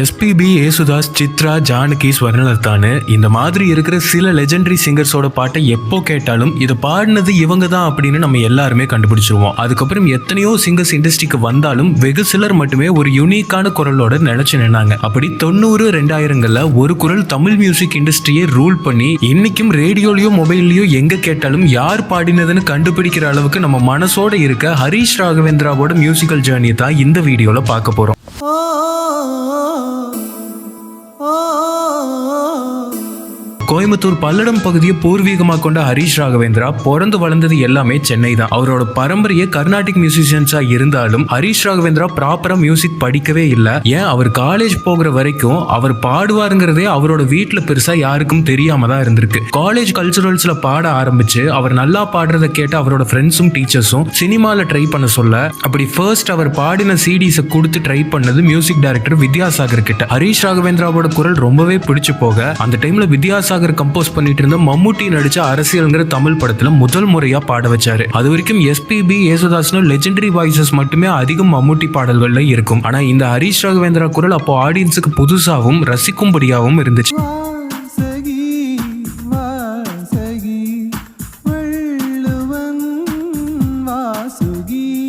SPB Yesudas Chithra Janaki ஸ்வர்ணலதான்னு இந்த மாதிரி இருக்கிற சில லெஜெண்டரி சிங்கர்ஸோட பாட்டை எப்போ கேட்டாலும் இதை பாடினது இவங்க தான் அப்படின்னு நம்ம எல்லாருமே கண்டுபிடிச்சிருவோம். அதுக்கப்புறம் எத்தனையோ சிங்கர்ஸ் இண்டஸ்ட்ரிக்கு வந்தாலும் வெகு சிலர் மட்டுமே ஒரு யூனிக்கான குரலோட நினைச்சு நின்னாங்க. அப்படி தொண்ணூறு ரெண்டாயிரங்கள்ல ஒரு குரல் தமிழ் மியூசிக் இண்டஸ்ட்ரியை ரூல் பண்ணி இன்னைக்கும் ரேடியோலயோ மொபைல்லயோ எங்க கேட்டாலும் யார் பாடினதுன்னு கண்டுபிடிக்கிற அளவுக்கு நம்ம மனசோட இருக்க ஹரிஷ் ராகவேந்திராவோட மியூசிக்கல் ஜேர்னி தான் இந்த வீடியோல பார்க்க போறோம். oh, oh. oh, oh. Coimbatore Palladam பகுதியை பூர்வீகமாக கொண்ட ஹரிஷ் ராகவேந்திரா பிறந்து வளர்ந்தது எல்லாமே சென்னை தான். அவரோட பரம்பரைய கர்நாடிக் மியூசிஷியன்ஸா இருந்தாலும் ஹரிஷ் ராகவேந்திரா ப்ராப்பரா மியூசிக் படிக்கவே இல்லை. ஏன்? அவர் காலேஜ் போகிற வரைக்கும் அவர் பாடுவாருங்கிறதே அவரோட வீட்டில் பெருசா யாருக்கும் தெரியாம தான் இருந்திருக்கு. காலேஜ் கல்ச்சுரல்ஸ்ல பாட ஆரம்பிச்சு அவர் நல்லா பாடுறத கேட்டு அவரோட ஃப்ரெண்ட்ஸும் டீச்சர்ஸும் சினிமால ட்ரை பண்ண சொல்ல அப்படி ஃபர்ஸ்ட் அவர் பாடின சிடிஸை கொடுத்து ட்ரை பண்ணது மியூசிக் டைரக்டர் வித்யாசாகர் கிட்ட. ஹரிஷ் ராகவேந்திராவோட குரல் ரொம்பவே பிடிச்சு போக அந்த டைம்ல வித்யாசாகர் கம்போஸ் பண்ணிட்டு இருந்த மம்முட்டி நடிச்ச அரசியல்ங்கிற தமிழ் படத்துல முதல் முறையா பாட வச்சாரு. அது வரைக்கும் எஸ்பிபி ஏசுதாஸ்னு லெஜெண்டரி வாய்ஸஸ் மட்டுமே அதிகம் மம்முட்டி பாடல்கள்ல இருக்கும். ஆனா இந்த ஹரிஷ் ராகவேந்திரா குரல் அப்போ ஆடியன்ஸுக்கு புதுசாகவும் ரசிக்கும்படியாகவும் இருந்துச்சு.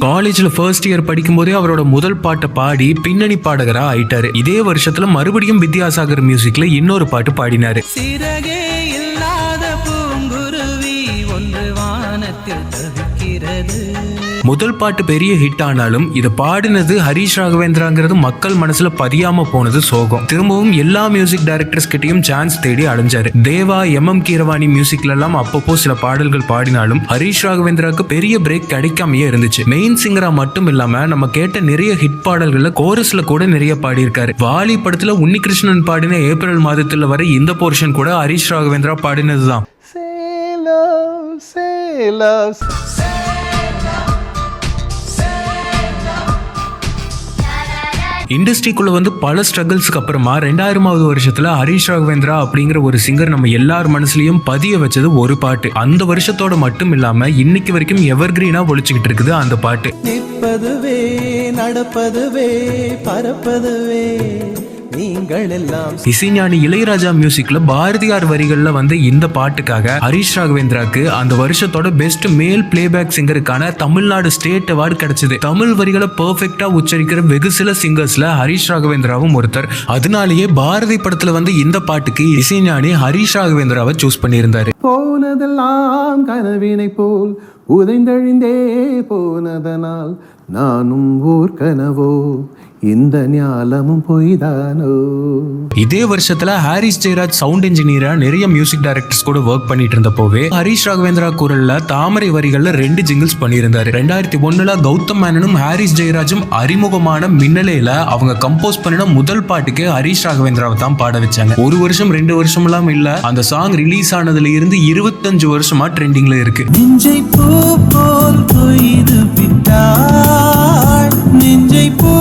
காலேஜ்ல ஃபர்ஸ்ட் இயர் படிக்கும்போதே அவரோட முதல் பாட்டை பாடி பின்னணி பாடகரா ஆயிட்டாரு. இதே வருஷத்துல மறுபடியும் வித்யாசாகர் மியூசிக்ல இன்னொரு பாட்டு பாடினாரு. சிறகே இல்லாத பூங்குருவி ஒன்று வானத்தில் தவிக்கிறது. முதல் பாட்டு பெரிய ஹிட் ஆனாலும் இதை பாடினது ஹரிஷ் ராகவேந்திராங்கிறது மக்கள் மனசுல பதியாம போனது சோகம். திரும்பவும் எல்லா மியூசிக் டைரக்டர்ஸ் கிட்டையும் சான்ஸ் தேடி அலைஞ்சாரு. தேவா எம் எம் கீரவாணி மியூசிக்ல எல்லாம் அப்பப்போ சில பாடல்கள் பாடினாலும் ஹரிஷ் ராகவேந்திராக்கு பெரிய பிரேக் கிடைக்காமயே இருந்துச்சு. மெயின் சிங்கரா மட்டும் இல்லாம நம்ம கேட்ட நிறைய ஹிட் பாடல்கள்ல கோரஸ்ல கூட நிறைய பாடியிருக்காரு. வாலி படத்துல உன்னிகிருஷ்ணன் பாடின ஏப்ரல் மாதத்துல வர இந்த போர்ஷன் கூட ஹரிஷ் ராகவேந்திரா பாடினதுதான். இண்டஸ்ட்ரிக்குள்ள வந்து பல ஸ்ட்ரகிள்ஸ்க்கு அப்புறமா ரெண்டாயிரமாவது வருஷத்துல ஹரிஷ் ராகவேந்திரா அப்படிங்கிற ஒரு சிங்கர் நம்ம எல்லார் மனசுலயும் பதிய வச்சது ஒரு பாட்டு. அந்த வருஷத்தோட மட்டும் இல்லாம இன்னைக்கு வரைக்கும் எவர் கிரீனா ஒழிச்சுக்கிட்டு இருக்குது அந்த பாட்டு. நிற்பதுவே நடப்பதுவே பறப்பதுவே நீங்கள் எல்லாம் இசைஞானி இளையராஜா மியூசிக்ல பாரதியார் வரிகள்ல வந்து இந்த பாட்டுக்காக ஹரிஷ் ராகவேந்திராக்கு அந்த வருஷத்தோட பெஸ்ட் மேல் பிளேபேக் சிங்கருக்கான தமிழ்நாடு ஸ்டேட் அவார்டு கிடைச்சது. தமிழ் வரிகளை பெர்ஃபெக்ட்டா உச்சரிக்கிற வெகு சில சிங்கர்ஸ்ல ஹரிஷ் ராகவேந்திராவும் ஒருத்தர். அதனாலேயே பாரதி படத்துல வந்து இந்த பாட்டுக்கு இசைஞானி ஹரிஷ் ராகவேந்திராவை சூஸ் பண்ணியிருந்தாரு. போனதெல்லாம் கனவினை போல் உதைந்தழிந்தே போனதனால் நானும் ஓர் கனவோ இந்த ஞாலமும் பொய்தானோ? இதே வருஷத்துல ஹாரிஸ் ஜெயராஜ் சவுண்ட் இன்ஜினியரா நிறைய மியூசிக் டைரக்டர்ஸ் கூட ஒர்க் பண்ணிட்டு இருந்தப்போவே ஹரிஷ் ராகவேந்திரா குரல்ல தாமரை வரிகள்ல ரெண்டு ஜிங்கிள்ஸ் பண்ணியிருந்தாரு. ரெண்டாயிரத்தி ஒண்ணுல கௌதம் மேனனும் ஹாரிஸ் ஜெயராஜும் அறிமுகமான மின்னலையில அவங்க கம்போஸ் பண்ணின முதல் பாட்டுக்கு ஹரிஷ் ராகவேந்திராவை தான் பாட வச்சாங்க. ஒரு வருஷம் ரெண்டு வருஷம் எல்லாம் இல்ல அந்த சாங் ரிலீஸ் ஆனதுல இருந்து இருபத்தஞ்சு வருஷமா ட்ரெண்டிங்ல இருக்கு. நெஞ்சை பூ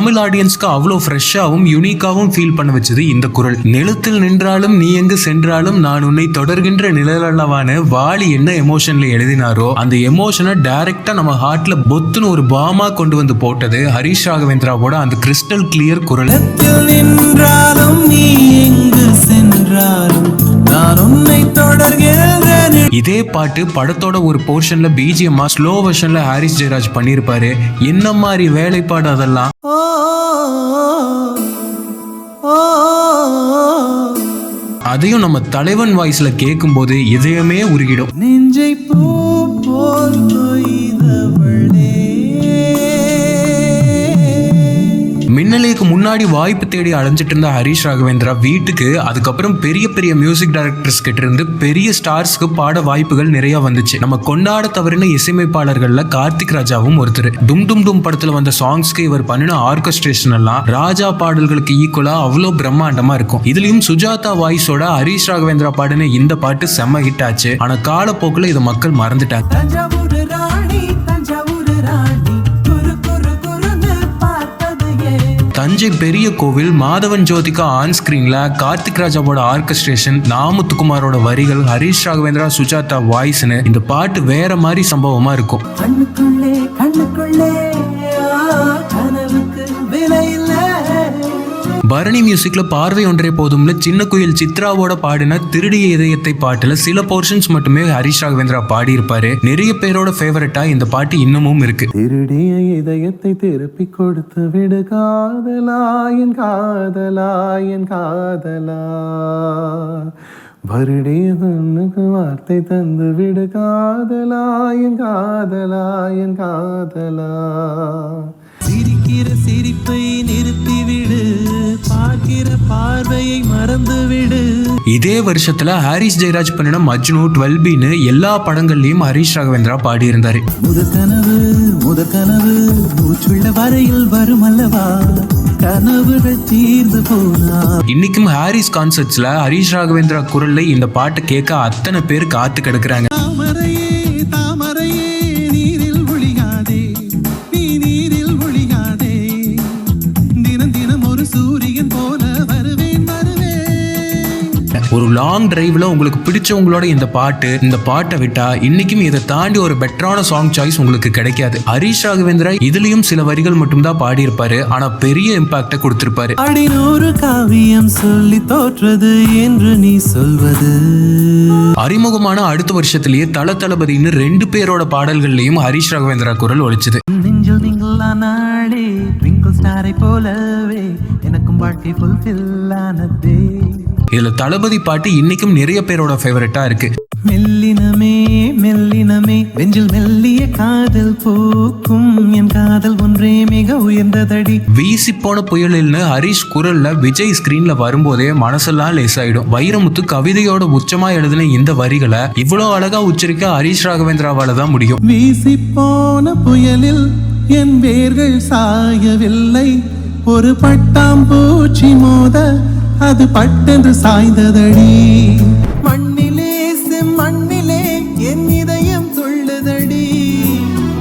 தமிழ் ஆடியன்ஸ்க்கு அவ்வளோ ஃப்ரெஷ்ஷாகவும் யூனிக்காகவும் ஃபீல் பண்ண வச்சது இந்த குரல். நிலத்தில் நின்றாலும் நீ எங்கு சென்றாலும் நான் உன்னை தொடர்கின்ற நிழலளவான வாலி என்ன எமோஷன்ல எழுதினாரோ அந்த எமோஷனை டைரக்டா நம்ம ஹார்ட்ல பொத்துன்னு ஒரு பாமா கொண்டு வந்து போட்டது ஹரிஷ் ராகவேந்திராவோட அந்த கிறிஸ்டல் கிளியர் குரல். நின்றாலும் நீ எங்கு சென்றாலும் நான் உன்னை தொடர்கின்ற நிழல். இதே பாட்டு படத்தோட ஒரு போர்ஷன்ல பிஜிஎம்மா ஸ்லோ வெர்ஷன்ல ஹாரிஸ் ஜெயராஜ் பண்ணியிருப்பாரு என்ன மாதிரி வேலைப்பாடு அதெல்லாம்? அதையும் நம்ம தலைவன் வாய்ஸ்ல கேட்கும்போது இதயமே உருகிடும். நெஞ்சை பூ போல் மின்னலைக்கு முன்னாடி வாய்ப்பு தேடி அலைஞ்சிட்டு இருந்த ஹரிஷ் ராகவேந்திரா வீட்டுக்கு அதுக்கப்புறம் பெரிய பெரிய மியூசிக் டைரக்டர்ஸ் கிட்ட இருந்து பெரிய ஸ்டார்ஸ்க்கு பாட வாய்ப்புகள் நிறைய வந்துச்சு. நம்ம கொண்டாட தவறின இசையமைப்பாளர்கள்ல கார்த்திக் ராஜாவும் ஒருத்தர். டும் டும் டும் படத்துல வந்த சாங்ஸ்க்கு இவர் பண்ணின ஆர்கஸ்ட்ரேஷன் எல்லாம் ராஜா பாடல்களுக்கு ஈக்குவலா அவ்வளோ பிரம்மாண்டமா இருக்கும். இதுலயும் சுஜாதா வாய்ஸோட ஹரிஷ் ராகவேந்திரா பாடின இந்த பாட்டு செம்ம ஹிட் ஆச்சு. ஆனா காலப்போக்கில் இதை மக்கள் மறந்துட்டாங்க. தஞ்சை பெரிய கோவில் மாதவன் ஜோதிகா ஆன் ஸ்கிரீன்ல கார்த்திக் ராஜாவோட ஆர்கஸ்ட்ரேஷன் நாமுத்துக்குமாரோட வரிகள் ஹரிஷ் ராகவேந்திரா சுஜாதா வாய்ஸ்னு இந்த பாட்டு வேற மாதிரி சம்பவமா இருக்கும். கண்ணுக்குள்ளே கண்ணுக்குள்ளே. பரணி மியூசிக்ல பார்வை ஒன்றே போதும்னு சின்ன குயில் சித்ராவோட பாடின திருடிய இதயத்தை பாட்டுல சில போர்ஷன்ஸ் மட்டுமே ஹரிஷ் ராகவேந்திரா பாடியிருப்பாரு. நிறைய பேரோட ஃபேவரட்டா இந்த பாட்டு இன்னமும் இருக்கு. திருடிய இதயத்தை திருப்பி கொடுத்து விடு காதலாயின் காதலாயின் காதலா என் வார்த்தை தந்து விடு காதலாயின் காதலாயின் காதலா. சிரிக்கிற சிரிப்பை நிறுத்திவிடு. பார்க்கிற பார்வையை மறந்துவிடு. இதே வருஷத்துல ஹாரிஸ் ஜெயராஜ் பண்ணின மஜ்னு டுவெல் பின்னு எல்லா படங்கள்லயும் ஹரிஷ் ராகவேந்திரா பாடியிருந்தாரு. முதற் கனவு முதற் கனவு மூச்சுள்ள வரையில் வரும் அல்லவா? இன்னைக்கும் ஹாரிஸ் கான்சர்ட்ஸ்ல ஹரிஷ் ராகவேந்திரா குரல்ல இந்த பாட்டு கேட்க அத்தனை பேர் காத்து கிடக்குறாங்க. லாங் டிரைவ்ல உங்களுக்கு பிடிச்சவங்களோட இந்த பாட்டு இந்த பாட்டை விட்டா இன்னைக்கும் இதை தாண்டி ஒரு பெட்டரான சாங் சாய்ஸ் உங்களுக்கு கிடைக்காது. ஹரிஷ் ராகவேந்திரா இதுலயும் சில வரிகள் மட்டும்தான் பாடியிருப்பாரு. ஆனா பெரிய இம்பாக்ட கொடுத்திருப்பாரு. அடிநூறு காவியம் சொல்லி தோற்றது என்று நீ சொல்வது. அறிமுகமான அடுத்த வருஷத்திலேயே தல தளபதினு ரெண்டு பேரோட பாடல்கள்லயும் ஹரிஷ் ராகவேந்திரா குரல் ஒலிச்சது. நெஞ்சில் போலவே எனக்கும் வாழ்க்கை ஃபுல்ஃபில் ஆனதே. இதுல தளபதி பாட்டு இன்னைக்கும் நிறைய பேரோட ஃபேவரட்டா இருக்கு. மெல்லினமே மெல்லினமே நெஞ்சில் மெல்லிய காதல் பூக்கும். என் காதல் ஒன்றே மிக உயர்ந்ததடி. வீசி போன புயலில்னு ஹரிஷ் குரல்ல விஜய் ஸ்கிரீன்ல வரும்போதே மனசெல்லாம் லேசாயிடும். வைரமுத்து கவிதையோட உச்சமா எழுதின இந்த வரிகளை இவ்வளோ அழகா உச்சரிக்க ஹரிஷ் ராகவேந்திராவால தான் முடியும். வீசி போன புயலில் என் வேர்கள் சாயவில்லை. ஒரு பட்டாம்பூச்சி மோத அது பட்டென்று சாய்ந்ததடி. மண்ணிலே செம்மண்ணிலே என் இதயம் துள்ளுதடி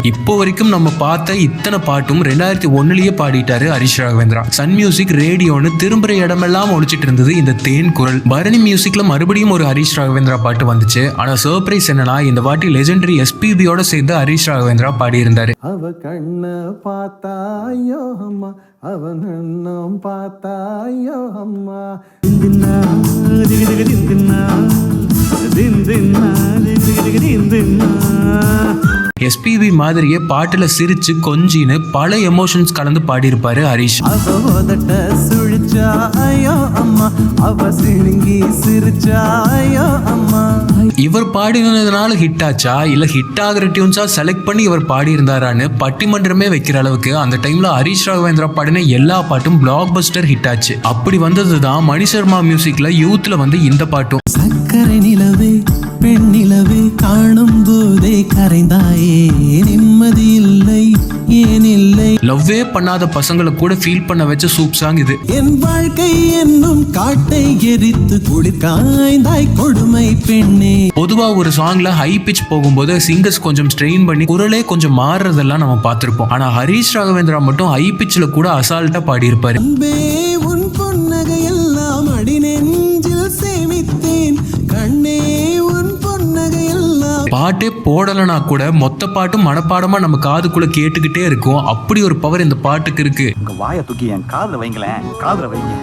இப்போ வரைக்கும் நம்ம பார்த்த இத்தனை பாட்டும் ரெண்டாயிரத்தி ஒன்னுலயே பாடிட்டாரு ஹரிஷ் ராகவேந்திரா. சன் மியூசிக் ரேடியோன்னு திரும்புற இடமெல்லாம் ஒழிச்சிட்டு இருந்தது இந்த தேன் குரல். பரணி மியூசிக்ல மறுபடியும் ஒரு ஹரிஷ் ராகவேந்திரா பாட்டு வந்துச்சு. ஆனா சர்ப்ரைஸ் என்னன்னா இந்த வாட்டி லெஜெண்டரி எஸ்பிபியோட சேர்ந்து ஹரிஷ் ராகவேந்திரா பாடியிருந்தாரு. அவ கண்ண பார்த்தாயோ அம்மா அவன் எண்ணம் பார்த்தாயோ அம்மா? தின்னா, திகு திகு தின் தின்னா, தின் எஸ்பிபி மாதிரியே பாட்டுல சிரிச்சு கொஞ்சின்னு பல எமோஷன்ஸ் கலந்து பாடியிருப்பாரு ஹரிஷ். சுழிச்சா அம்மா சிரிச்சா அம்மா இவர் பாடினதுனால ஹிட் ஆச்சா? இல்ல ஹிட் ஆகிற டியூன்ஸா செலக்ட் பண்ணி இவர் பாடியிருந்தாரான்னு பட்டிமன்றமே வைக்கிற அளவுக்கு அந்த டைம்ல ஹரிஷ் ராகவேந்திரா பாடின எல்லா பாட்டும் பிளாக் பஸ்டர் ஹிட் ஆச்சு. அப்படி வந்தது தான் மணி சர்மா மியூசிக்ல யூத்ல வந்து இந்த பாட்டும். சக்கரை நில காணும் போதே கரைந்தாயே. நிம்மதி இல்லை ஏன் இல்லை? லவ்வே பண்ணாத பசங்களை கூட ஃபீல் பண்ண வச்ச சூப் சாங் இது. என் வாழ்க்கை என்னும் காட்டை எரித்து குளிர் காய்ந்தாய் கொடுமை பெண்ணே. பொதுவா ஒரு சாங்ல ஹை பிச் போகும்போது சிங்கர்ஸ் கொஞ்சம் ஸ்ட்ரெயின் பண்ணி குரலே கொஞ்சம் மாறுறதெல்லாம் நம்ம பார்த்திருப்போம். ஆனா ஹரிஷ் ராகவேந்திரா மட்டும் ஹை பிச்சில் கூட அசால்ட்டா பாடியிருப்பாரு. அன்பே உன் பொன்னகையெல்லாம் பாட்டே போடலைனா கூட மொத்த பாட்டும் மனப்பாடமா நம்ம காதுக்குள்ள கேட்டுக்கிட்டே இருக்கும். அப்படி ஒரு பவர் இந்த பாட்டுக்கு இருக்கு. உங்க வாயை தூக்கி என் காதுல வைங்களேன். காதுல வைங்க.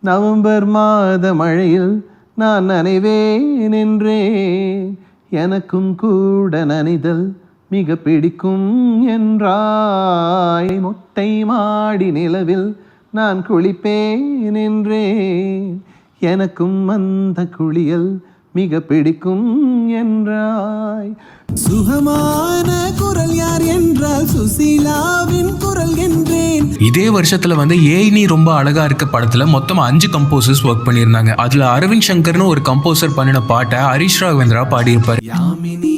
நவம்பர் மாத மழையில் நான் நனைவேன் என்றேன் எனக்கும் கூட நனைதல் மிக பிடிக்கும் என்றாய். மொட்டை மாடி நிலவில் நான் குளிப்பேன் என்றேன். எனக்கும் அந்த குளியல் மிக பிடிக்கும் என்றாய். சுகமான குரல் யார் என்றால் சுசீலாவின் குரல் என்றேன். இதே வருஷத்துல வந்து ஏய் நீ ரொம்ப அழகா இருக்க படத்துல மொத்தம் அஞ்சு கம்போசர்ஸ் ஒர்க் பண்ணியிருந்தாங்க. அதுல அரவிந்த் சங்கர்னு ஒரு கம்போசர் பண்ணின பாட்டை ஹரிஷ் ராகவேந்திரா பாடியிருப்பாரு. யாமினி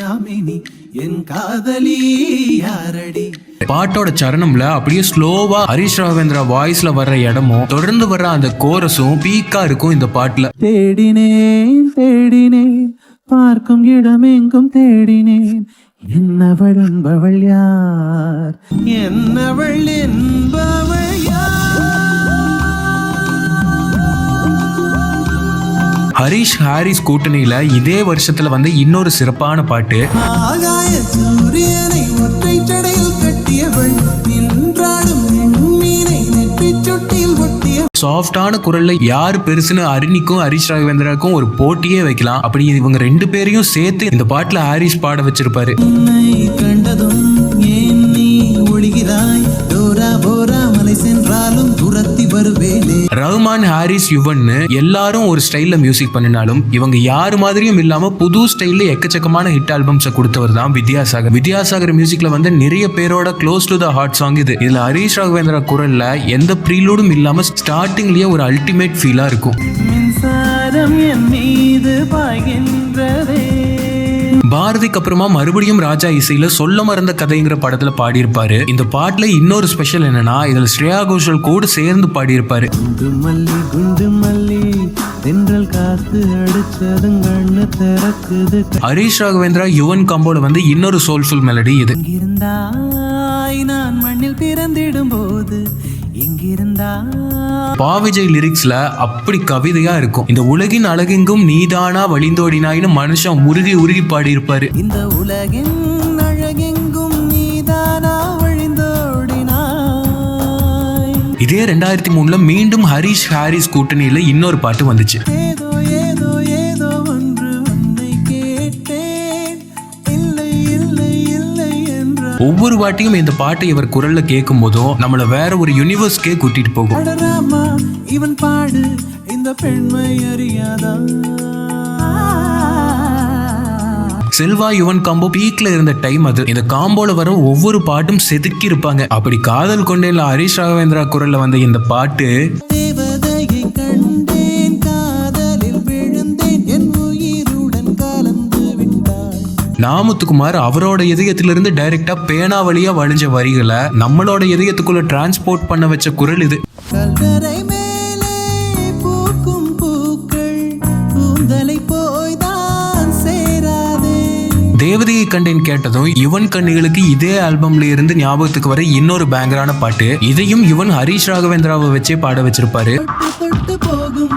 யாமினி என் காதலி யாரடி? பாட்டோட சரணம்ல அப்படியே ஸ்லோவா ஹரிஷ் ராகவேந்திரா வாய்ஸ்ல வர்ற இடமும் தொடர்ந்து வர்ற அந்த கோரஸும் பீக்கா இருக்கும் இந்த பாட்டுல. தேடினேன் தேடினேன் பார்க்கும் இடமெங்கும் தேடினேன். என்னவள் என்பவள் யார்? என்னவள் என்பவள் யார்? ஹரிஷ் ஹாரிஸ் கூட்டணியில இதே வருஷத்துல வந்து இன்னொரு சிறப்பான பாட்டு. ஆகாய சூரியனை ஒற்றை சடையில் கட்டியவள் நின்றாடும் மீனை நெற்றிச் சுட்டியில் ஒட்டியவள் சாஃப்டான குரல்ல யார் பெருசுன்னு அருணிக்கும் ஹரிஷ் ராகவேந்திராக்கும் ஒரு போட்டியே வைக்கலாம். அப்படி இவங்க ரெண்டு பேரையும் சேர்த்து இந்த பாட்டுல ஹாரிஸ் பாட வச்சிருப்பாரு. கண்டதும் ஏன் நீ ஒழிகிறாய்? போரா மலை சென்றாலும் துரத்தி வருவேனே. ரஹ்மான் ஹாரிஸ் யுவன்னு எல்லாரும் ஒரு ஸ்டைல்ல மியூசிக் பண்ணினாலும் இவங்க யாரு மாதிரியும் இல்லாம புது ஸ்டைல்ல எக்கச்சக்கமான ஹிட் ஆல்பம்ஸை கொடுத்தவர் தான் வித்யாசாகர். வித்யாசாகர் மியூசிக்ல வந்து நிறைய பேரோட close to the heart song இது. இதுல ஹரிஷ் ராகவேந்திரா குரல்ல எந்த ப்ரீலூடும் இல்லாம ஸ்டார்டிங்லயே ஒரு அல்டிமேட் ஃபீலா இருக்கும். மின்சாரம் என் மீது பாய்கின்றதே. பாரதிக்கு அப்புறமா மறுபடியும் ராஜா இசையில சொல்ல மறந்த கதைங்கிற படத்துல பாடியிருப்பாரு. இந்த பாட்டுல இன்னொரு ஸ்பெஷல் என்னன்னா இதுல ஸ்ரேயா கோஷல் கூட சேர்ந்து பாடியிருப்பாரு. ஹரிஷ் ராகவேந்திரா யுவன் காம்போல வந்து இன்னொரு சோல்ஃபுல் மெலடி இது. நான் மண்ணில் பிறந்திடும் போது பாவிஜய் லிரிக்ஸ்ல அப்படி கவிதையா இருக்கும். இந்த உலகின் அழகெங்கும் நீதானா வழிந்தோடினாயின்னு மனுஷன் உருகி உருகி பாடியிருப்பாரு. இந்த உலகின் அழகெங்கும் நீதானா இதே ரெண்டாயிரத்தி மூணுல மீண்டும் ஹரிஷ் ஹாரிஸ் கூட்டணியில இன்னொரு பாட்டு வந்துச்சு. ஒவ்வொரு வாட்டியும் இந்த பாட்டை இவர் குரல்ல கேட்கும் போதும் நம்மள வேற ஒரு யூனிவர்ஸ்க்கே கூட்டிட்டு போகும். இவன் பாடு இந்த பெண்மை அறியாதா? செல்வா யுவன் காம்போ பீக்ல இருந்த டைம் அது. இந்த காம்போல வர ஒவ்வொரு பாட்டும் செதுக்கி இருப்பாங்க. அப்படி காதல் கொண்டேன்ல ஹரிஷ் ராகவேந்திரா குரல்ல வந்த இந்த பாட்டு நாமுத்துக்குமார் அவரோட இதயத்திலிருந்து டைரக்டா பேனா வழியா வழிஞ்ச வரிகளை நம்மளோட இதயத்துக்குள்ள டிரான்ஸ்போர்ட் பண்ண வச்ச குரல் இது. தேவதையை கண்டேன் கேட்டதும் யுவன் கண்ணிகளுக்கு இதே ஆல்பம்ல இருந்து ஞாபகத்துக்கு வர இன்னொரு பேங்கரான பாட்டு. இதையும் யுவன் ஹரிஷ் ராகவேந்திராவை வச்சே பாட வச்சிருப்பாரு. போகும்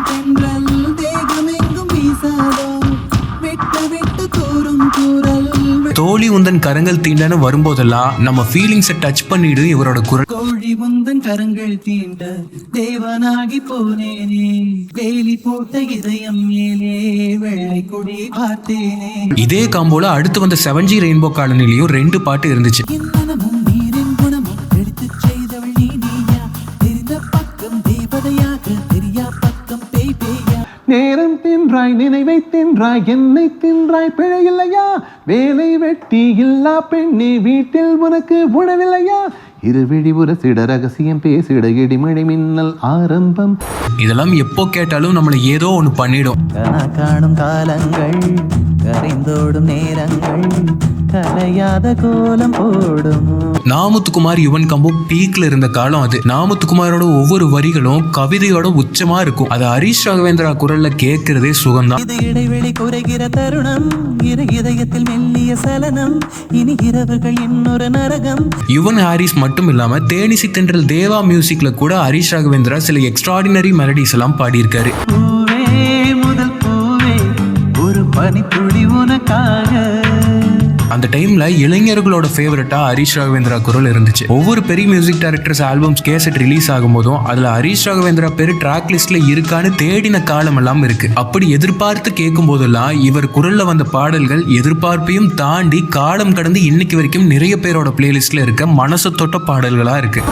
தோழி உந்தன் கரங்கள் தீண்டன்னு வரும்போதெல்லாம் நம்ம ஃபீலிங்ஸை டச் பண்ணிடு இவரோட குரல். கோழி முந்தன் கரங்கள் தீண்ட தேவனாகி போனேனே வேலி போட்ட இதயம் மேலே வெள்ளை கொடி பார்த்தேனே. இதே காம்போல அடுத்து வந்த செவன் ஜி ரெயின்போ காலனிலையும் ரெண்டு பாட்டு இருந்துச்சு. தின்றாய் நினைவை தின்றாய் என்னை தின்றாய் பிழையில்லையா? வேலை வெட்டி இல்லா பெண்ணே வீட்டில் உனக்கு உணவில்லையா? இருவிழி உரசிட ரகசியம் பேசிட இடிமழை மின்னல் ஆரம்பம். இதெல்லாம் எப்போ கேட்டாலும் நம்மளை ஏதோ ஒன்று பண்ணிடும். காணும் காலங்கள் கரைந்தோடும் நேரங்கள் கலையாத கோலம் போடும்? நாமுத்துக்குமார் யுவன் கம்போ பீக்ல இருந்த காலம் அது. நாமுத்துக்குமாரோட ஒவ்வொரு வரிகளும் கவிதையோட உச்சமா இருக்கும். அது ஹரிஷ் ராகவேந்திரா குரல்ல கேட்கறதே சுகம்தான். இது இடைவெளி குறைகிற தருணம் இரு இதயத்தில் மெல்லிய சலனம் இனி இரவுகள் இன்னொரு நரகம். யுவன் ஹாரிஸ் மட்டும் இல்லாம தேனிசி தென்றல் தேவா மியூசிக்ல கூட ஹரிஷ் ராகவேந்திரா சில எக்ஸ்ட்ராடினரி மெலடிஸ் எல்லாம் பாடியிருக்காரு. பனித்துளி உனக்காக. அந்த டைம்ல இளைஞர்களோட ஃபேவரட்டா ஹரிஷ் ராகவேந்திரா குரல் இருந்துச்சு. ஒவ்வொரு பெரிய music directors albums cassette release ஆகும்போதும் அதுல ஹரிஷ் ராகவேந்திரா பேரு ட்ராக் லிஸ்ட்ல இருக்கான்னு தேடின காலம் எல்லாம் இருக்கு. அப்படி எதிர்பார்த்து கேட்கும் போதெல்லாம் இவர் குரல்ல வந்த பாடல்கள் எதிர்பார்ப்பையும் தாண்டி காலம் கடந்து இன்னைக்கு வரைக்கும் நிறைய பேரோட பிளேலிஸ்ட்ல இருக்க மனசு தொட்ட பாடல்களா இருக்கு.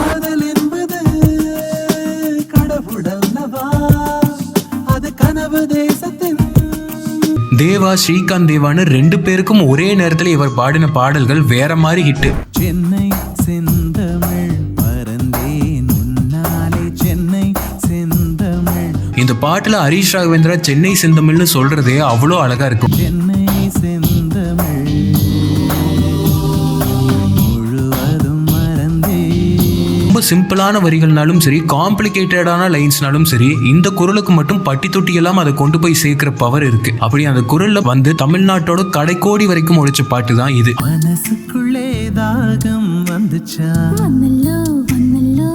தேவா ஸ்ரீகாந்த் தேவான்னு ரெண்டு பேருக்கும் ஒரே நேரத்துல இவர் பாடின பாடல்கள் வேற மாதிரி ஹிட் சென்னை செந்தமிழ் மறந்தேன் முன்னாலே சென்னை செந்தமிழ். இந்த பாட்டுல ஹரிஷ் ராகவேந்திரா சென்னை செந்தமிழ்னு சொல்றதே அவ்வளோ அழகா இருக்கும். ரொம்ப சிம்பிளான வரிகள்னாலும் சரி காம்ப்ளிகேட்டடான லைன்ஸ்னாலும் சரி இந்த குரலுக்கு மட்டும் பட்டி தொட்டி எல்லாம் அதை கொண்டு போய் சேர்க்கிற பவர் இருக்கு. அப்படி அந்த குரல்ல வந்து தமிழ்நாட்டோட கடைக்கோடி வரைக்கும் ஒழிச்ச பாட்டு தான் இது. மனசுக்குள்ளே தாகம் வந்துச்சா? வந்தல்லோ வந்தல்லோ.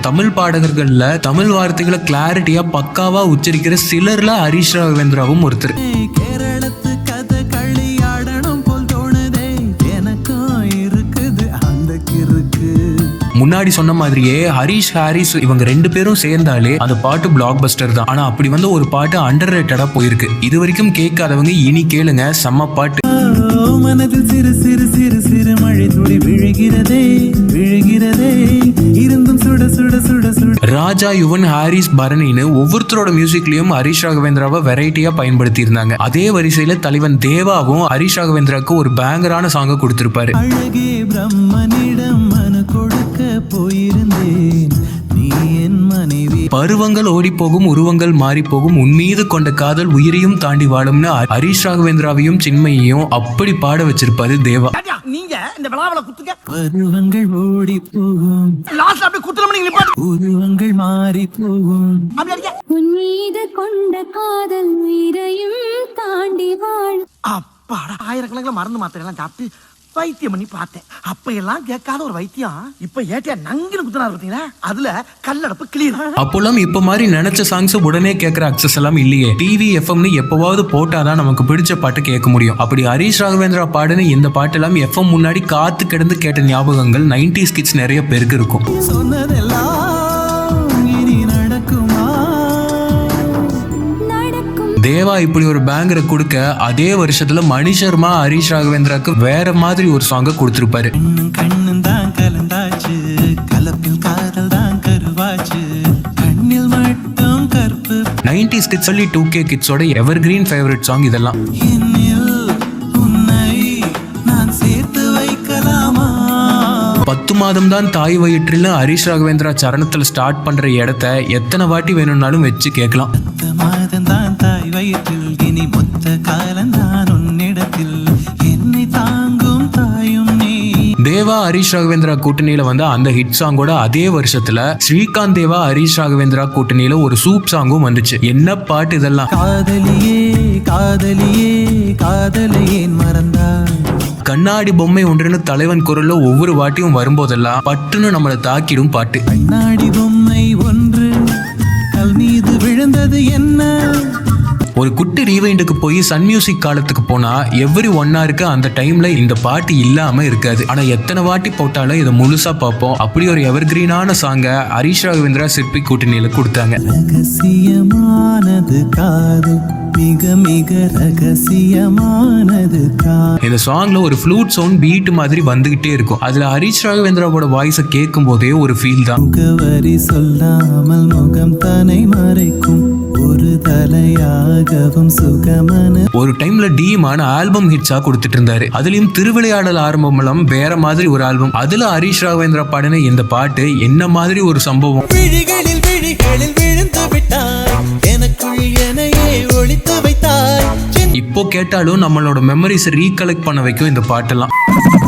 தமிழ் பாடகர்கள்ல தமிழ் வார்த்தைகளை கிளாரிட்டியா பக்காவா உச்சரிக்கிற சிலர்ல ஹரிஷ் ராகவேந்திராவும் ஒருத்தர். முன்னாடி சொன்ன மாதிரியே ஹரிஷ் ஹாரிஸ் இவங்க ரெண்டு பேரும் சேர்ந்தாலே அந்த பாட்டு பிளாக் பஸ்டர் தான். ஆனா அப்படி வந்து ஒரு பாட்டு அண்டர் ரேட்டடா போயிருக்கு. இது வரைக்கும் கேட்காதவங்க இனி கேளுங்க. செம்ம பாட்டு. மனதில் சிறு சிறு சிறு சிறு மழை துளி விழுகிறதே விழுகிறதே. இருந்தும் சுட சுட சுட சுட. ராஜா யுவன் ஹாரிஸ் பரணின்னு ஒவ்வொருத்தரோட மியூசிக்லயும் ஹரிஷ் ராகவேந்திராவை வெரைட்டியா பயன்படுத்தி இருந்தாங்க அதே வரிசையில தலைவன் தேவாவும் ஹரிஷ் ராகவேந்திராக்கு ஒரு பேங்கரான சாங்க கொடுத்திருப்பாரு. அழகே பிரம்மனிடம் மனு போயிருந்தேன் நீ என் மனைவி. பருவங்கள் ஓடி போகும் உருவங்கள் மாறி போகும் உன் மீது கொண்ட காதல் உயிரையும் தாண்டி வாழும்னு ஹரிஷ் ராகவேந்திராவையும் சின்மையையும் அப்படி பாட வச்சிருப்பாரு தேவா. நீங்க இந்த விழாவில குத்துங்க? பருவங்கள் ஓடி போகும் லாஸ்ட் அப்படியே குத்துற மணி நிப்பாட்டு. உருவங்கள் மாறி போகும் உன் மீது கொண்ட காதல் உயிரையும் தாண்டி வாழ் அப்பாடா ஆயிரக்கணக்கில் மருந்து மாத்திரை எல்லாம் சாப்பிட்டு வைத்தியம் பண்ணி பார்த்தேன். அப்ப எல்லாம் கேட்காத ஒரு வைத்தியம். இப்ப ஏட்டியா நங்கின்னு குத்துனாரு பாத்தீங்களா அதுல கல்லடப்பு கிளீன் அப்போல்லாம் இப்ப மாதிரி நினைச்ச சாங்ஸ் உடனே கேட்கற அக்சஸ் எல்லாம் இல்லையே. டிவி எஃப்எம்னு எப்பவாவது போட்டாதான் நமக்கு பிடிச்ச பாட்டு கேட்க முடியும். அப்படி ஹரிஷ் ராகவேந்திரா பாடுன இந்த பாட்டெல்லாம் எஃப்எம் முன்னாடி காத்து கிடந்து கேட்ட ஞாபகங்கள் 90s கிட்ஸ் நிறைய பேருக்கு இருக்கும். சொன்னதெல்லாம் தேவா இப்படி ஒரு பேங்கரை கொடுக்க அதே வருஷத்துல மணி சர்மா ஹரிஷ் ராகவேந்திராக்கு வேற மாதிரி ஒரு சாங்க கொடுத்திருப்பாரு. கண்ணும் தான் கலந்தாச்சு கலப்பில் காதல் தான் கருவாச்சு. கண்ணில் மட்டும் கற்பு 90s கிட்ஸ் சொல்லி டூ கே கிட்ஸோட எவர் கிரீன் ஃபேவரட் சாங் இதெல்லாம். பத்து மாதம் தான் தாய் வயிற்றில் ஹரிஷ் ராகவேந்திரா சரணத்துல ஸ்டார்ட் பண்ற இடத்த எத்தனை வாட்டி வேணும்னாலும் வச்சு கேட்கலாம். வயிற்றில் இனி மொத்த காலம் தான் உன்னிடத்தில். என்னை தாங்கும் தாயும் நீ. தேவா ஹரிஷ் ராகவேந்திரா கூட்டணியில வந்து அந்த ஹிட் சாங்கோட அதே வருஷத்துல ஸ்ரீகாந்த் தேவா ஹரிஷ் ராகவேந்திரா கூட்டணியில ஒரு சூப் சாங்கும் வந்துச்சு. என்ன பாட்டு இதெல்லாம்? காதலியே காதலியே காதலை ஏன் மறந்தாய்? கண்ணாடி பொம்மை ஒன்றுன்னு தலைவன் குரல்ல ஒவ்வொரு வாட்டியும் வரும்போதெல்லாம் பட்டுன்னு நம்மளை தாக்கிடும் பாட்டு. கண்ணாடி பொம்மை ஒன்று கல் மீது விழுந்தது என்ன? ஒரு குட்டி ரீவைண்டுக்கு போய் சன் மியூசிக் காலத்துக்கு போனா எவ்ரி ஒன் ஹவருக்கு அந்த டைம்ல இந்த பாட்டு இல்லாம இருக்காது. ஆனா எத்தனை வாட்டி போட்டாலும் இதை முழுசா பார்ப்போம். அப்படி ஒரு எவர்கிரீனான சாங்க ஹரிஷ் ராகவேந்திரா சிற்பி கூட்டணியில கொடுத்தாங்க. காதல் மிக மிக ரகசியமானது இந்த சாங்ல ஒரு ஃப்ளூட் சவுண்ட் பீட் மாதிரி வந்துகிட்டே இருக்கும். அதுல ஹரிஷ் ராகவேந்திராவோட வாய்ஸை கேட்கும் போதே ஒரு ஃபீல் தான். முகவரி சொல்லாமல் முகம் தனை மறைக்கும். தலையாகவும் சுகமன. ஒரு டைம்ல டீமான ஆல்பம் ஹிட்ஸா கொடுத்துட்டு இருந்தாரு அதுலயும் திருவிளையாடல் ஆரம்பம் எல்லாம் வேற மாதிரி ஒரு ஆல்பம் அதுல ஹரிஷ் ராகவேந்திரா பாடின இந்த பாட்டு என்ன மாதிரி ஒரு சம்பவம்? விழிகளில் விழிகளில் விழுந்து விட்டாய். எனையே வைத்தாய். சின்ன இப்போ கேட்டாலும் நம்மளோட மெமரிஸ் ரீகலெக்ட் பண்ண வைக்கும் இந்த பாட்டெல்லாம்.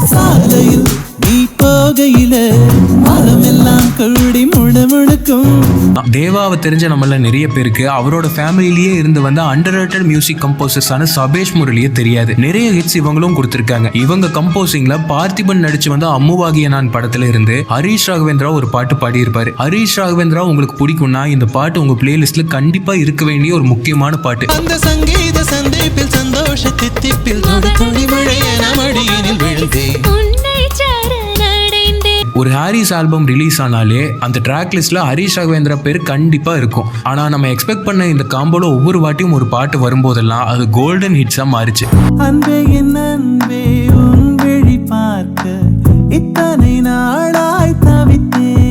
சாலையில் நீ போகையில தேவாவை தெரிஞ்ச நம்மள நிறைய பேருக்கு அவரோட ஃபேமிலிலேயே இருந்து வந்த அண்டர் மியூசிக் கம்போசர்ஸான சபேஷ் முரளியே தெரியாது. நிறைய ஹிட்ஸ் இவங்களும் கொடுத்திருக்காங்க. இவங்க கம்போசிங்ல பார்த்திபன் நடிச்சு வந்த அம்முவாகிய நான் படத்துல இருந்து ஹரிஷ் ராகவேந்திரா ஒரு பாட்டு பாடியிருப்பாரு. ஹரிஷ் ராகவேந்திரா உங்களுக்கு பிடிக்கும்னா இந்த பாட்டு உங்க பிளேலிஸ்ட்ல கண்டிப்பா இருக்க. வேண்டிய ஒரு முக்கியமான பாட்டு. அந்த சங்கீத சந்திப்பில் சந்தோஷ தித்திப்பில் ஒரு ஹாரிஸ் ஆல்பம் ரிலீஸ் ஆனாலே அந்த ட்ராக் லிஸ்ட்ல ஹரிஷ் ராகவேந்திரா பேர் கண்டிப்பா இருக்கும். ஆனா நம்ம எக்ஸ்பெக்ட் பண்ண இந்த காம்போல ஒவ்வொரு வாட்டியும் ஒரு பாட்டு வரும்போதெல்லாம் அது கோல்டன் ஹிட்ஸா மாறிச்சு.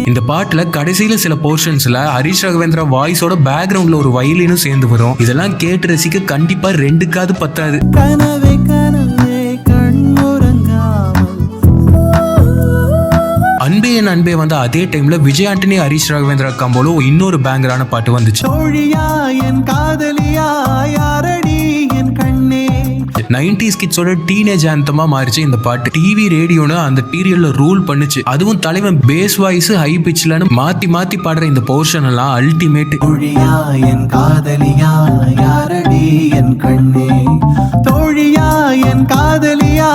இந்த பாட்டுல கடைசியில சில போர்ஷன்ஸ்ல ஹரிஷ் ராகவேந்திரா வாய்ஸோட பேக்ரவுண்ட்ல ஒரு வயலினும் சேர்ந்து வரும். இதெல்லாம் கேட்டு ரசிக்க கண்டிப்பா ரெண்டு காது பத்தாது. கனவே கனவே அன்பே என் அன்பே வந்த அதே டைம்ல விஜய் ஆண்டனி ஹரிஷ் ராகவேந்திரா காம்போல இன்னொரு பேங்கரான பாட்டு வந்துச்சு. 90s கிட்ஸோட டீனேஜ் ஆந்தமா மாறிச்சு இந்த பாட்டு. டிவி ரேடியோன்னு அந்த பீரியட்ல ரூல் பண்ணுச்சு. அதுவும் தலைவன் பேஸ் வாய்ஸ் ஹை பிச்லன்னு மாத்தி மாத்தி பாடுற இந்த போர்ஷன் எல்லாம் அல்டிமேட் என் காதலியா யாரடி என் கண்ணே? தோழியா என் காதலியா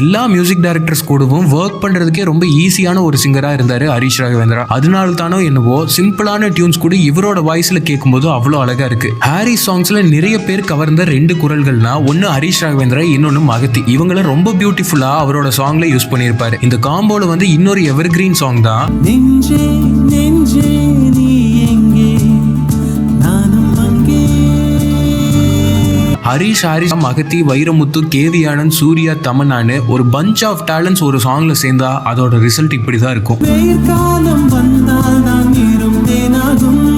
எல்லா மியூசிக் டைரக்டர்ஸ் கூடவும் ஒர்க் பண்றதுக்கே ரொம்ப ஈஸியான ஒரு சிங்கரா இருந்தாரு ஹரிஷ் ராகவேந்திரா. அதனால தானோ என்னவோ சிம்பிளான டியூன்ஸ் கூட இவரோட வாய்ஸ்ல கேட்கும்போது அவ்வளோ அழகா இருக்கு. ஹாரி சாங்ஸ்ல நிறைய பேர் கவர்ந்த ரெண்டு குரல்கள்னா ஒன்னு ஹரிஷ் ராகவேந்திரா இன்னொன்னு மகத்தி. இவங்கள ரொம்ப பியூட்டிஃபுல்லா அவரோட சாங்ல யூஸ் பண்ணியிருப்பாரு. இந்த காம்போல வந்து இன்னொரு எவர் கிரீன் சாங் தான் ஹரிஷ் ஹாரிஸ் மகத்தி வைரமுத்து கேவி ஆனந்த் சூர்யா தமன்னான்னு ஒரு பஞ்ச் ஆஃப் டேலண்ட்ஸ் ஒரு சாங்ல சேர்ந்தா அதோட ரிசல்ட் இருக்கும். வந்தால் தான் இருந்தேனாகும்.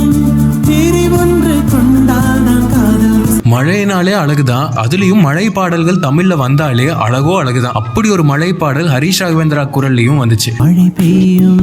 மழைனாலே அழகுதான் அதுலயும் மழை பாடல்கள் தமிழ்ல வந்தாலே அழகோ அழகுதான் அப்படி ஒரு மழை பாடல் ஹரிஷ் ராகவேந்திரா குரல்லையும் வந்துச்சு. மழை பெய்யும்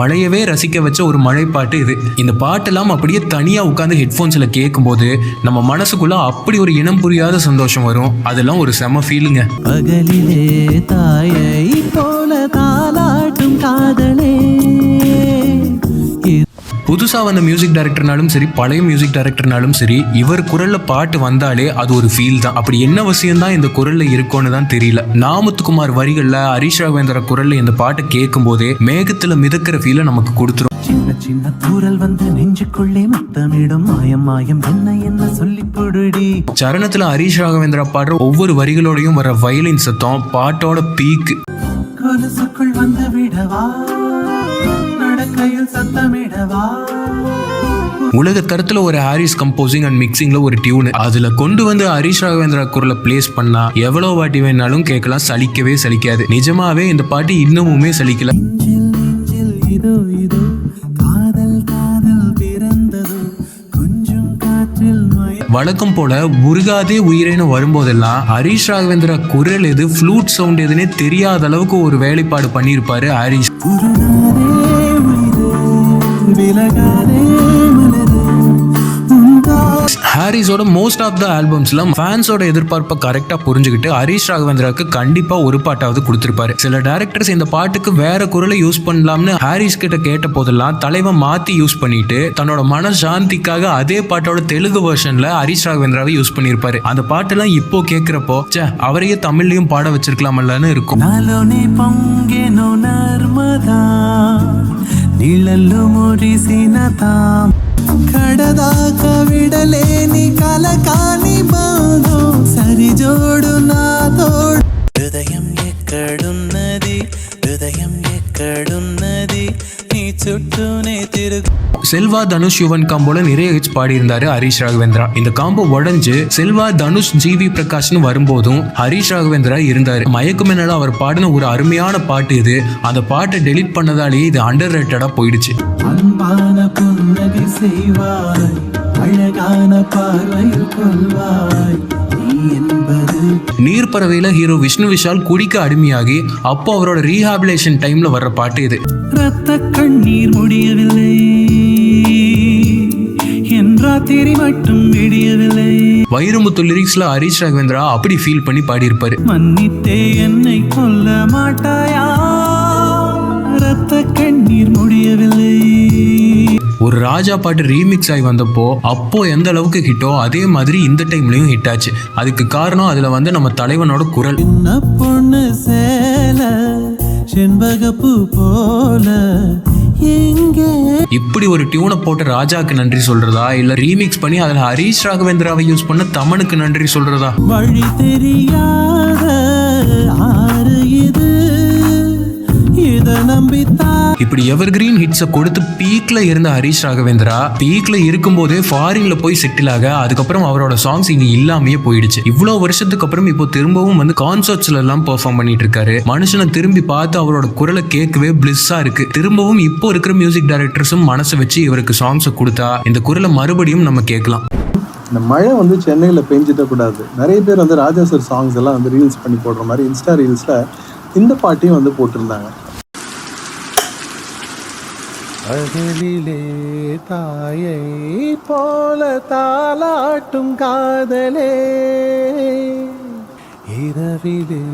மழையவே ரசிக்க வச்ச ஒரு மழை பாட்டு இது. இந்த பாட்டெல்லாம் அப்படியே தனியா உட்காந்து ஹெட்ஃபோன்ஸ்ல கேட்கும்போது நம்ம மனசுக்குள்ள அப்படி ஒரு இனம் புரியாத சந்தோஷம் வரும். அதெல்லாம் ஒரு செம ஃபீலுங்க பகலிலே தாயை போல தாலாட்டும் காதலே. புதுசா வந்த மியூசிக் டைரக்டர்னாலும் சரி பழைய மியூசிக் டைரக்டர்னாலும் சரி இவர் குரல்ல பாட்டு வந்தாலே அது ஒரு ஃபீல் தான். அப்படி என்ன விஷயம் தான் இந்த குரல்ல இருக்கும்னு தான் தெரியல. நாமுத்துக்குமார் வரிகள்ல ஹரிஷ் ராகவேந்திர குரல்ல இந்த பாட்டை கேட்கும் போதே மேகத்துல மிதக்கிற ஃபீலை நமக்கு கொடுத்துரும். சின்ன சின்ன தூரல் வந்து நெஞ்சுக்குள்ளே முத்தமிடும். மாயம் மாயம் என்ன என்ன சொல்லி பொடுடி சரணத்துல ஹரிஷ் ராகவேந்திரா பாடுற ஒவ்வொரு வரிகளோடையும் வர வயலின் சத்தம் பாட்டோட பீக் கொலுசுக்குள் வந்து விடவா? நடக்கையில் சத்தமிடவா? உலக தரத்துல ஒரு ஹாரிஸ் கம்போசிங் அண்ட் மிக்சிங்ல ஒரு டியூன் அதுல கொண்டு வந்து ஹரிஷ் ராகவேந்திரா குரலை பிளேஸ் பண்ணா எவ்வளவு வாட்டி வேணாலும் கேட்கலாம். சலிக்கவே சலிக்காது. நிஜமாவே இந்த பாட்டு இன்னமுமே சலிக்கல. இதோ இதோ காதல் காதல் பிறந்ததோ. கொஞ்சம் காற்றில் வழக்கம் போல முருகாதே உயிரேன்னு வரும்போதெல்லாம் ஹரிஷ் ராகவேந்திரா குரல் எது ஃப்ளூட் சவுண்ட் எதுன்னே தெரியாத அளவுக்கு ஒரு வேலைப்பாடு பண்ணியிருப்பாரு ஹரிஷ் விலகாதே ஹாரிஸோட மோஸ்ட் ஆஃப் த ஆல்பம்ஸ்லாம் ஃபேன்ஸோட எதிர்பார்ப்பை கரெக்டாக புரிஞ்சுக்கிட்டு ஹரிஷ் ராகவேந்திராவுக்கு கண்டிப்பாக ஒரு பாட்டாவது கொடுத்துருப்பாரு. சில டேரக்டர்ஸ் இந்த பாட்டுக்கு வேற குரலை யூஸ் பண்ணலாம்னு ஹாரிஸ் கிட்ட கேட்ட போதெல்லாம் தலைவன் மாற்றி யூஸ் பண்ணிட்டு தன்னோட மன சாந்திக்காக அதே பாட்டோட தெலுங்கு வெர்ஷனில் ஹரிஷ் ராகவேந்திராவை யூஸ் பண்ணியிருப்பாரு. அந்த பாட்டெல்லாம் இப்போ கேட்குறப்போ சே அவரையே தமிழ்லையும் பாட வச்சிருக்கலாமல்லன்னு இருக்கும். நர்மதா. నీళ్ళల్లో మురిసిన తాం. కడదాక విడలేని కలకాని బాధో. సరిజోడు నా తోడు. హృదయం ఎక్కడున్నది? హృదయం ఎక్కడున్నది? செல்வா தனுஷ் யுவன் காம்போல நிறைய ஹிட்ஸ் பாடியிருந்தாரு ஹரிஷ் ராகவேந்திரா. இந்த காம்போ உடைஞ்சு செல்வா தனுஷ் ஜிவி பிரகாஷ்னு வரும்போதும் ஹரிஷ் ராகவேந்திரா இருந்தாரு. மயக்குமென்னால அவர் பாடின ஒரு அருமையான பாட்டு இது. அந்த பாட்டை டெலீட் பண்ணதாலேயே இது அண்டர் ரேட்டடா போயிடுச்சு. அன்பான புன்னகை செய்வாய் அழகான பார்வையில் கொள்வாய் நீர்ப்பறவையில ஹீரோ விஷ்ணு விஷால் குடிக்க அடிமையாகி அப்போ அவரோட ரீஹாபிலேஷன் டைம்ல வர்ற பாட்டு இது. ரத்த கண்ணீர் முடியவில்லை. வைரமுத்து லிரிக்ஸ்ல ஹரிஷ் ராகவேந்திரா அப்படி ஃபீல் பண்ணி பாடியிருப்பாரு. மன்னித்தே என்னை கொல்ல மாட்டாயா? ரத்த கண்ணீர் முடியவில்லை. ஒரு ராஜா பாட்டு ரீமிக்ஸ் ஆகி வந்தப்போ அப்போ எந்த அளவுக்கு ஹிட்டோ அதே மாதிரி இந்த டைம்லயும் ஹிட் ஆச்சு. அதுக்கு காரணம் அதுல வந்து நம்ம தலைவனோட குரல். பொண்ணு சேல செண்பகப்பூ போல இப்படி ஒரு டியூனை போட்டு ராஜாக்கு நன்றி சொல்றதா? இல்ல ரீமிக்ஸ் பண்ணி அதுல ஹரிஷ் ராகவேந்திராவை யூஸ் பண்ண தமனுக்கு நன்றி சொல்றதா? வழி தெரியாத ஆறு இது. இப்படி எவர் கிரீன் ஹிட்ஸை கொடுத்து பீக்ல இருந்த ஹரிஷ் ராகவேந்திரா பீக்ல இருக்கும்போதே ஃபாரின்ல போய் செட்டில் ஆக அதுக்கப்புறம் அவரோட சாங்ஸ் இங்க இல்லாமயே போயிடுச்சு. இவ்வளவு வருஷத்துக்கு அப்புறம் இப்போ திரும்பவும் வந்து கான்சர்ட்ஸ்ல எல்லாம் பெர்ஃபார்ம் பண்ணிட்டு இருக்காரு. மனுஷனை திரும்பி பார்த்து அவரோட குரலை கேட்கவே பிளிஸ்ஸா இருக்கு. திரும்பவும் இப்போ இருக்கிற மியூசிக் டைரக்டர்ஸும் மனசை வச்சு இவருக்கு சாங்ஸை கொடுத்தா இந்த குரலை மறுபடியும் நம்ம கேட்கலாம். இந்த மழை வந்து சென்னையில் பெஞ்சிட கூடாது. நிறைய பேர் வந்து ராஜா சார் சாங்ஸ் எல்லாம் வந்து ரீல்ஸ் பண்ணி போடுற மாதிரி இன்ஸ்டா ரீல்ஸில் இந்த பாட்டையும் வந்து போட்டிருந்தாங்க. அகலிலே தாயை போல தாளாட்டும் காதலே. இரவிலே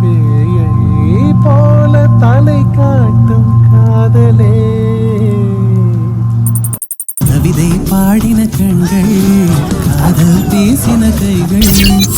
பேயை போல தலை காட்டும் காதலே. கவிதை பாடின கண்கள் காதல் பேசின கைகள்.